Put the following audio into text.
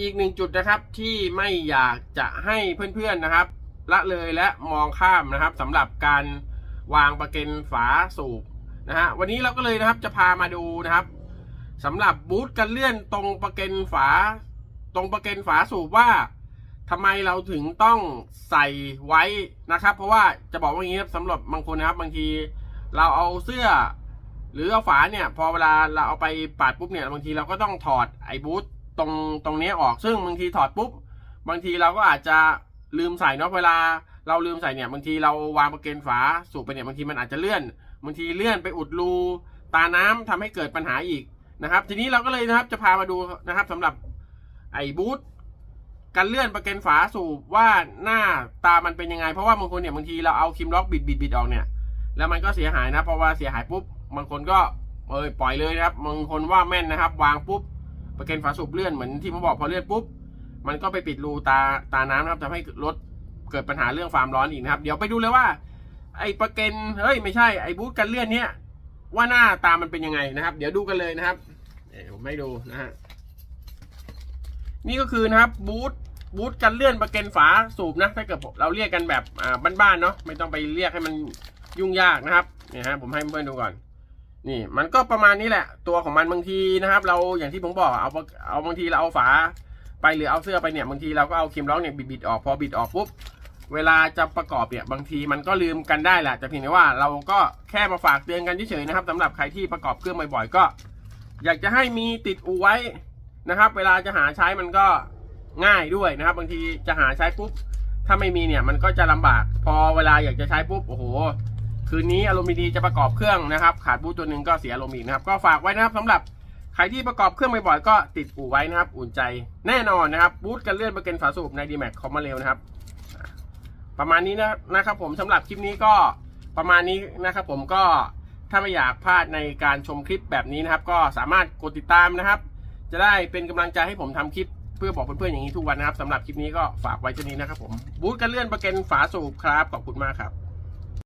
อีกหนึ่งจุดนะครับที่ไม่อยากจะให้เพื่อนๆนะครับ ละเลยและมองข้ามนะครับสำหรับการวางประเกันฝาสูบนะฮะวันนี้เราก็เลยนะครับจะพามาดูนะครับสำหรับบูธกันเลื่อนตรงประเกันฝา ตรงประเกันฝาสูบว่าทำไมเราถึงต้องใส่ไว้นะครับ เพราะว่าจะบอกว่าอย่างนี้ครับสำหรับบางคนนะครับ บางทีเราเอาเสื้อ หรือเอาฝาเนี่ย พอเวลาเราเอาไปปาดปุ๊บเนี่ยบางทีเราก็ต้องถอดไอ้บูท ตรงตรงนี้ออกซึ่งบางทีถอดปุ๊บบางทีเราก็อาจจะลืมใส่เนาะเวลา เราลืมใส่เนี่ยบางทีเราวางประเกนฝาสูบไปเนี่ยบางทีมันอาจจะเลื่อนบางทีเลื่อนไปอุดรูตาน้ำทำให้เกิดปัญหาอีกนะครับ ทีนี้เราก็เลยนะครับจะพามาดูนะครับสำหรับไอ้บูทการเลื่อนประเกนฝาสูบว่าหน้าตามันเป็นยังไง เพราะว่าบางคนเนี่ยบางทีเราเอาคิมล็อกบิดบิดบิดออกเนี่ยแล้วมันก็เสียหายนะเพราะว่าเสียหายปุ๊บบางคนก็เออปล่อยเลยนะครับบางคนว่าแม่นนะครับ วางปุ๊บ ประเกันฝาสูบเลื่อนเหมือนที่ผมบอกพอเลื่อนปุ๊บมันก็ไปปิดรูตาตาน้ำนะครับทำให้รถเกิดปัญหาเรื่องความร้อนอีกนะครับ เดี๋ยวไปดูเลยว่า ไอ้ประเกันเฮ้ยไม่ใช่ไอ้บูทกันเลื่อนเนี้ยว่าหน้าตามันเป็นยังไงนะครับ เดี๋ยวดูกันเลยนะครับเดี๋ยผมให้ดูนะฮะนี่ก็คือนะครับบูทบูทกันเลื่อนประเกันฝาสูบนะ ถ้าเกิดเราเรียกกันแบบอ่าบ้านๆเนาะไม่ต้องไปเรียกให้มันยุ่งยากนะครับเนี่ยฮะผมให้เพื่อนดูก่อน นี่มันก็ประมาณนี้แหละ ตัวของมันบางทีนะครับ เราอย่างที่ผมบอกเอาเอาบางทีเราเอาฝาไปหรือเอาเสื้อไปเนี่ยบางทีเราก็เอาคีมร้องเนี่ยบิดๆออกพอบิดออกปุ๊บเวลาจะประกอบเนี่ยบางทีมันก็ลืมกันได้แหละแต่เพียงแต่ว่าเราก็แค่มาฝากเตือนกันเฉยๆนะครับสำหรับใครที่ประกอบเครื่องบ่อยๆก็ อยากจะให้มีติดอูไว้นะครับ เวลาจะหาใช้มันก็ง่ายด้วยนะครับ บางทีจะหาใช้ปุ๊บถ้าไม่มีเนี่ยมันก็จะลำบาก พอเวลาอยากจะใช้ปุ๊บโอ้โห คืนนี้อารมณ์ดีๆจะประกอบเครื่องนะครับ ขาดบูทตัวหนึ่งก็เสียอารมณ์อีกนะครับ ก็ฝากไว้นะครับสำหรับใครที่ประกอบเครื่องบ่อยๆก็ติดอู่ไว้นะครับ อุ่นใจแน่นอนนะครับบูทกันเลื่อนประกันฝาสูบใน d m a x คอมมาเร็วนะครับ ประมาณนี้นะนะครับผมสำหรับคลิปนี้ก็ประมาณนี้นะครับ ผมก็ถ้าไม่อยากพลาดในการชมคลิปแบบนี้นะครับ ก็สามารถกดติดตามนะครับ จะได้เป็นกำลังใจให้ผมทำคลิปเพื่อบอกเพื่อนๆอย่างนี้ทุกวันนะครับสำหรับคลิปนี้ก็ฝากไว้เท่านี้นะครับผมบูทกันเลื่อนประกันฝาสูบครับขอบคุณมากครับ